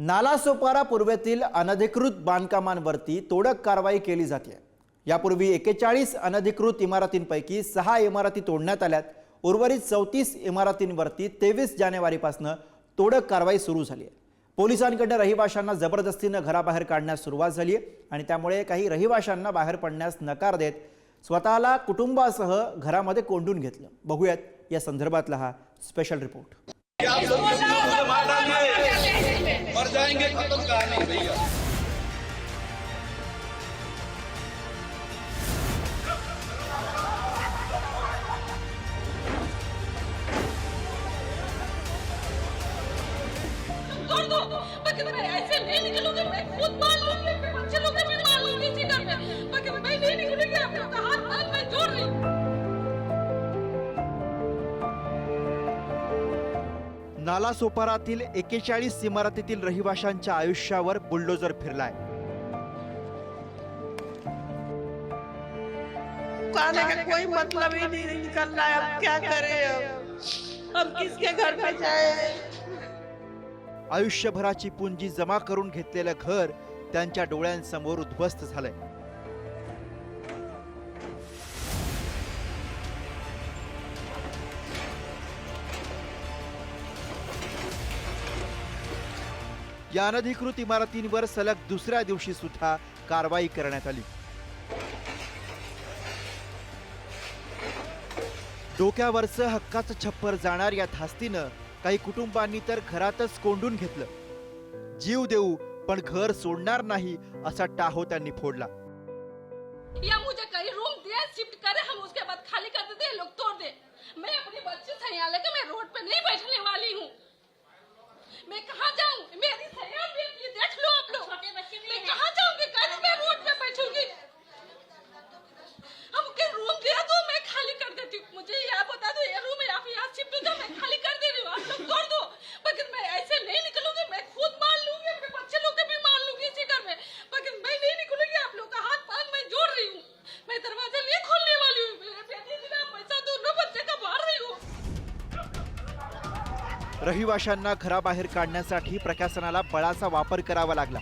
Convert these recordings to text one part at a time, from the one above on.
नालासोपारा पूर्वेतील अनधिकृत बांधकामांवरती तोडक कारवाई केली जाते. यापूर्वी एकेचाळीस अनधिकृत इमारतींपैकी सहा इमारती तोडण्यात आल्यात. उर्वरित चौतीस इमारतींवरती तेवीस जानेवारीपासून तोडक कारवाई सुरू झाली आहे. पोलिसांकडनं रहिवाशांना जबरदस्तीनं घराबाहेर काढण्यास सुरुवात झाली आहे आणि त्यामुळे काही रहिवाशांना बाहेर पडण्यास नकार देत स्वतःला कुटुंबासह घरामध्ये कोंडून घेतलं. बघूयात या संदर्भातला हा स्पेशल रिपोर्ट मर जाएंगे खत्म कहा नहीं भैया। मैं ऐसे नहीं निकलूंगा मैं खुद मार लूंगी नालासोपारातील एकेचाळीस इमारतीतील रहिवाशांच्या आयुष्यावर बुलडोजर फिरलाय. का कोई मतलब ही नहीं निकल रहा है? अब क्या करें अब? हम किसके घर पे जाए? आयुष्यभराची पुंजी जमा करून घेतलेलं घर त्यांच्या डोळ्यांसमोर उद्ध्वस्त झालंय. या अनधिकृत इमारतींवर सलग दुसऱ्या दिवशी सुद्धा कारवाई करण्यात आली. डोक्यावरचं हक्काचं छप्पर जाणार या धास्तीनं काही कुटुंबांनी तर घरातच कोंडून घेतलं. जीव देऊ पण घर सोडणार नाही असा टाहो त्यांनी फोडला. या मुझे कहीं रूम दिया शिफ्ट करे हम उसके बाद खाली कर देते लोग तोड़ दे. मैं अपनी बच्ची से यहाँ लेके मैं रोड पे नहीं बैठने वाली हूँ. मैं कहाँ जाऊँ? मेरी सयान बेटी है, देख लो आप लोग मैं कहाँ जाऊँगी कल मैं रोड पे बैठूंगी हमके रूम दे दो मैं खाली कर देती हूँ मुझे यह बता दो ये रूम है आप यहाँ शिफ्ट हो जाओ मैं खाली कर दे रही हूँ आप लोग तोड़ दो मगर मैं ऐसे नहीं निकलूंगी मैं खुद मार लूंगी अपने बच्चे लोग को भी मार लूंगी इसी घर में मगर मैं नहीं निकलूंगी आप लोग का हाथ पाथ मैं जोड़ रही हूँ मैं दरवाजा नहीं खोलने वाली हूँ मेरे बेटे जी ना पैसा दोनों बच्चे का मार रही हूँ रहिवाशांना घराबाहेर काढण्यासाठी प्रशासनाला बळाचा वापर करावा लागला.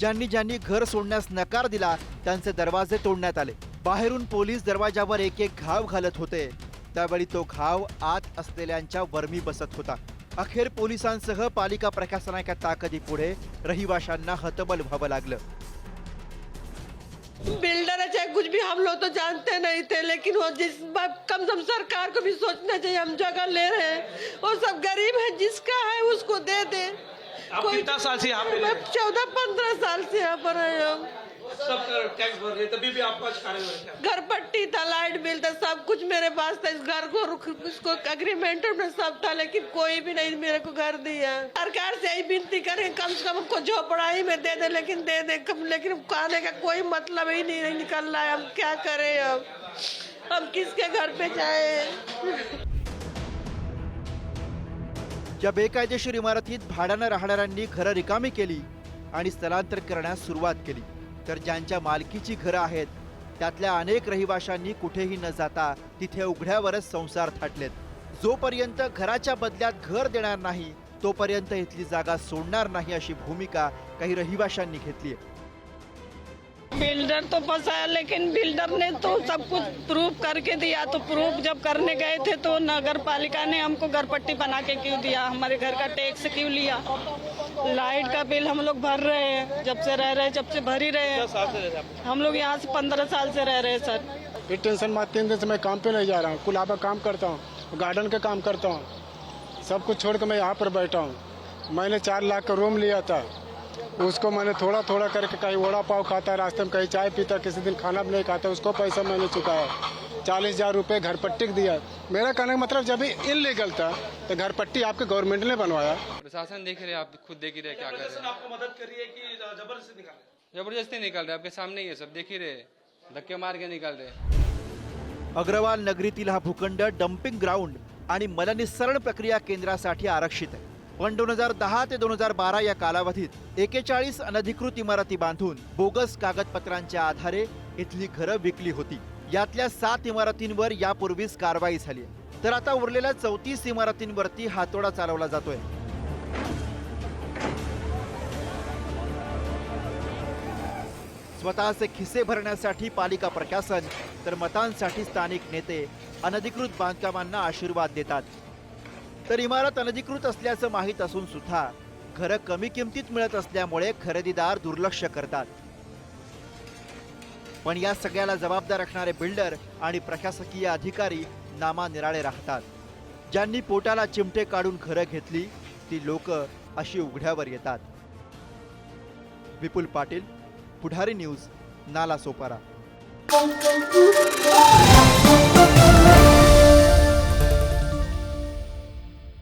ज्यांनी ज्यांनी घर सोडण्यास नकार दिला त्यांचे दरवाजे तोडण्यात आले. बाहेरून पोलीस दरवाजावर एक एक घाव घालत होते. त्यावेळी तो घाव आत असलेल्यांच्या वर्मी बसत होता. अखेर पोलिसांसह पालिका प्रशासनाच्या ताकदीपुढे रहिवाशांना हतबल व्हावं लागलं. बिल्डर है चाहे कुछ भी हम लोग तो जानते नहीं थे लेकिन वो जिस बात कम से कम सरकार को भी सोचना चाहिए हम जगह ले रहे हैं वो सब गरीब है जिसका है उसको दे दे आप कितना साल से यहाँ पे चौदह पंद्रह साल से यहाँ पर है हम हैं? सब टैक्स भर रहे हैं, तभी भी आपको आज कार्य हो रहा है। घर पट्टी था लाइट बिल था सब कुछ मेरे पास था। इस घर को इसको एग्रीमेंट में सब था लेकिन कोई भी नहीं मेरे को घर दिया। सरकार से यही विनती करें कम से कम हमको झोपड़ाई में दे दे लेकिन दे दे। कम लेकिन खाने का कोई मतलब ही नहीं, नहीं निकल रहा है। हम क्या करें अब? हम किसके घर पे जाए? या बेकायदेशीर इमारतीत भाड्यानं राहणाऱ्यांनी घरं रिकामी केली आणि स्थलांतर करण्यास सुरुवात केली. तर ज्यांच्या मालकीची घरं आहेत त्यातल्या अनेक रहिवाशांनी कुठेही न जाता तिथे उघड्यावरच संसार थाटलेत. जोपर्यंत घराच्या बदल्यात घर देणार नाही तोपर्यंत इथली जागा सोडणार नाही अशी भूमिका काही रहिवाशांनी घेतली आहे. बिल्डर तो फंसाया लेकिन बिल्डर ने तो सब कुछ प्रूफ करके दिया। तो प्रूफ जब करने गए थे तो नगर पालिका ने हमको घर पट्टी बना के क्यों दिया? हमारे घर का टैक्स क्यों लिया? लाइट का बिल हम लोग भर रहे हैं, जब से रह रहे हैं, जब से भर ही रहे हैं। हम लोग यहाँ से पंद्रह साल से रह रहे हैं, सर। ये टेंशन में तीन दिन से मैं काम पे नहीं जा रहा हूँ। कुलाबा काम करता हूँ, गार्डन का काम करता हूँ। सब कुछ छोड़ कर मैं यहाँ पर बैठा हूँ। मैंने चार लाख का रूम लिया था। उसको मैंने थोड़ा थोड़ा करके कहीं वड़ा पाव खाता, रास्ते में कहीं चाय पीता, किसी दिन खाना भी नहीं खाता, उसको पैसा मैंने चुकाया। चालीस हजार रुपये घर पट्टी का दिया मेरा कहने का मतलब जब भी इनलीगल था तो घर पट्टी आपके गवर्नमेंट ने बनवाया प्रशासन देख रहे हैं आप खुद देख ही रहे क्या कर रहे हैं आपको मदद कर रही है कि जबरदस्ती निकाल रहे हैं? जबरदस्ती निकाल रहे आपके सामने ही है सब देख ही रहे। धक्के मार के निकाल रहे। अग्रवाल नगरीतील हा भूखंड डम्पिंग ग्राउंड आणि मलनिस्सरण प्रक्रिया केंद्रासाठी आरक्षित आहे पण दोन हजार दहा ते दोन हजार बारा या कालावधीत एकेचाळीस अनधिकृत इमारती बांधून बोगस कागदपत्रांच्या आधारे इथली घरं विकली होती यातल्या सात इमारतींवर यापूर्वीच कारवाई झाली. तर आता उरलेल्या चौतीस इमारतींवरती हातोडा चालवला जातोय. स्वतःचे खिसे भरण्यासाठी पालिका प्रशासन तर मतांसाठी स्थानिक नेते अनधिकृत बांधकामांना आशीर्वाद देतात. तर इमारत अनधिकृत असल्याचं माहीत असून सुद्धा घरं कमी किमतीत मिळत असल्यामुळे खरेदीदार दुर्लक्ष करतात. पण या सगळ्याला जबाबदार असणारे बिल्डर आणि प्रशासकीय अधिकारी नामानिराळे राहतात. ज्यांनी पोटाला चिमटे काढून घरं घेतली ती लोक अशी उघड्यावर येतात. विपुल पाटील पुढारी न्यूज नाला सोपारा.